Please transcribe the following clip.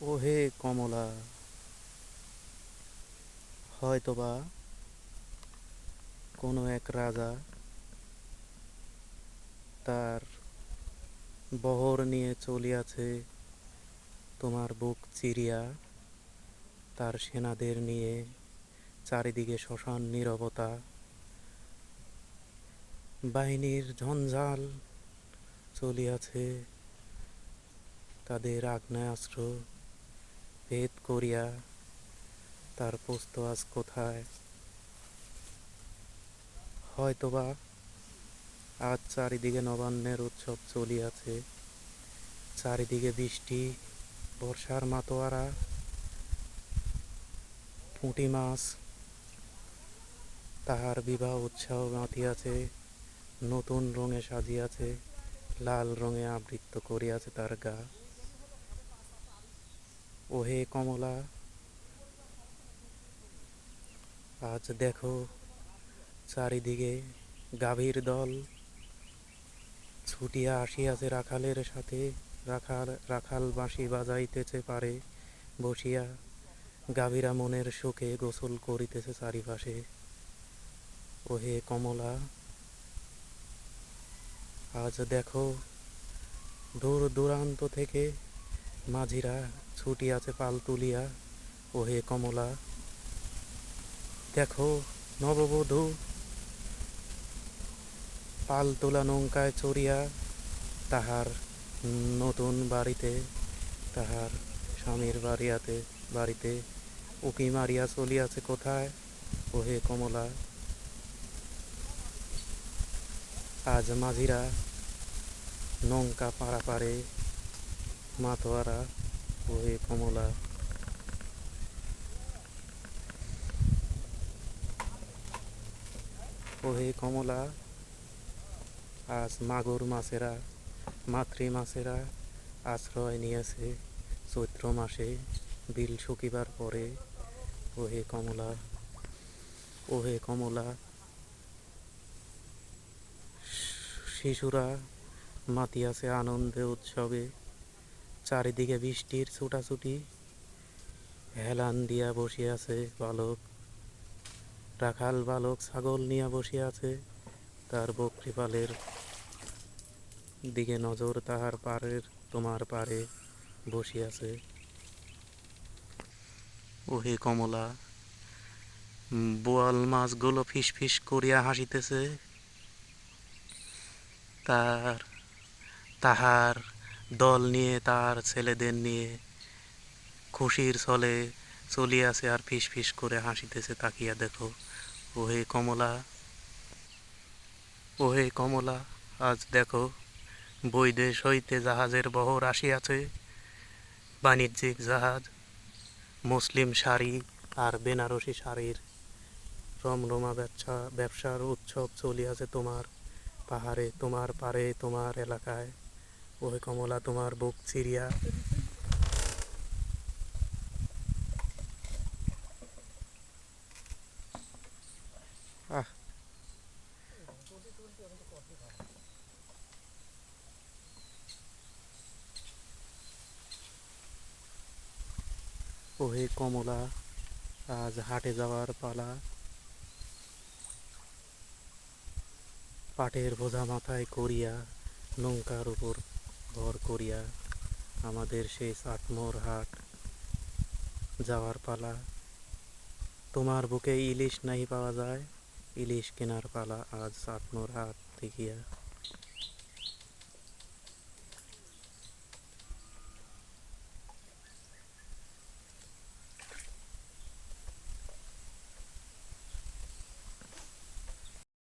ওহে কমলা, হয়তোবা কোনো এক রাজা তার বহর নিয়ে চলিয়াছে তোমার বুক চিরিয়া তার সেনাদের নিয়ে চারিদিকে শ্মশান নীরবতা। বাহিনীর ঝঞ্ঝাল চলিয়াছে তাদের আগ্নেয়াস্ত্র ভেদ করিয়া তার পোস্ত আজ কোথায়? হয়তোবা আজ চারিদিকে নবান্নের উৎসব চলিয়াছে। চারিদিকে বৃষ্টি, বর্ষার মাতোয়ারা, পুঁটি মাছ, তাহার বিবাহ উৎসাহ মাতিয়াছে নতুন রঙে সাজিয়াছে, লাল রঙে আবৃত করিয়াছে তার গা। ওহে কমলা, আজ দেখো চারিদিকে গাভীর দল। ছুটিয়া আসিয়াছে রাখালের সাথে, রাখাল রাখাল বাঁশি বাজাইতেছে পারে বসিয়া। গাভীরা মনের সুখে গোসল করিতেছে চারিপাশে। ওহে কমলা, আজ দেখো দূর দূরান্ত থেকে মাঝিরা ছুটিয়াছে পাল তুলিয়া ওহে কমলা। দেখো নববধূ পাল তোলা নৌকায় চড়িয়া তাহার নতুন বাড়িতে, তাহার স্বামীর বাড়িয়াতে, বাড়িতে উকি মারিয়া চলিয়াছে কোথায়, ওহে কমলা? আজ মাঝিরা নৌকা পাড়াপাড়ে মাতোয়ারা ওহে কমলা। ওহে কমলা, আজ মাগুর মাছেরা, মাতৃ মাছেরা আশ্রয় নিয়েছে চৈত্র মাসে, বিল শুকিবার পরে। ওহে কমলা ওহে কমলা শিশুরা মাতিয়াছে আনন্দে উৎসবে। চারিদিকে বৃষ্টির ছুটাছুটি। হেলান দিয়া বসিয়াছে বালক। রাখাল বালক ছাগল নিয়া বসিয়াছে তার বকরিপালের দিকে নজর তাহার পারের, তোমার পারে বসিয়াছে ওহে কমলা, বোয়াল মাছগুলো ফিস ফিস করিয়া হাসিতেছে। তার, তাহার দল নিয়ে, তার ছেলেদের নিয়ে খুশির ছলে চলিয়াছে আর ফিস ফিস করে হাসিতেছে, তাকিয়া দেখো। ওহে কমলা ওহে কমলা, আজ দেখো বৈদেশ হইতে জাহাজের বহর আসিয়াছে, বাণিজ্যিক জাহাজ, মুসলিম শাড়ি আর বেনারসি শাড়ির রমরমা ব্যবসা, ব্যবসার উৎসব চলিয়াছে তোমার পাহাড়ে, তোমার পারে তোমার এলাকায়। ওহে কমলা, তোমার বুক চিরিয়া। ওহে কমলা, আজ হাটে যাওয়ার পালা। পাটের বোঝা মাথায় করিয়া নৌকার উপর ভর করিয়া আমাদের সেই চাটমোর হাট যাওয়ার পালা। তোমার বুকে ইলিশ নাই পাওয়া যায়, ইলিশ কেনার পালা আজ চাটমোর হাট দেখিয়া।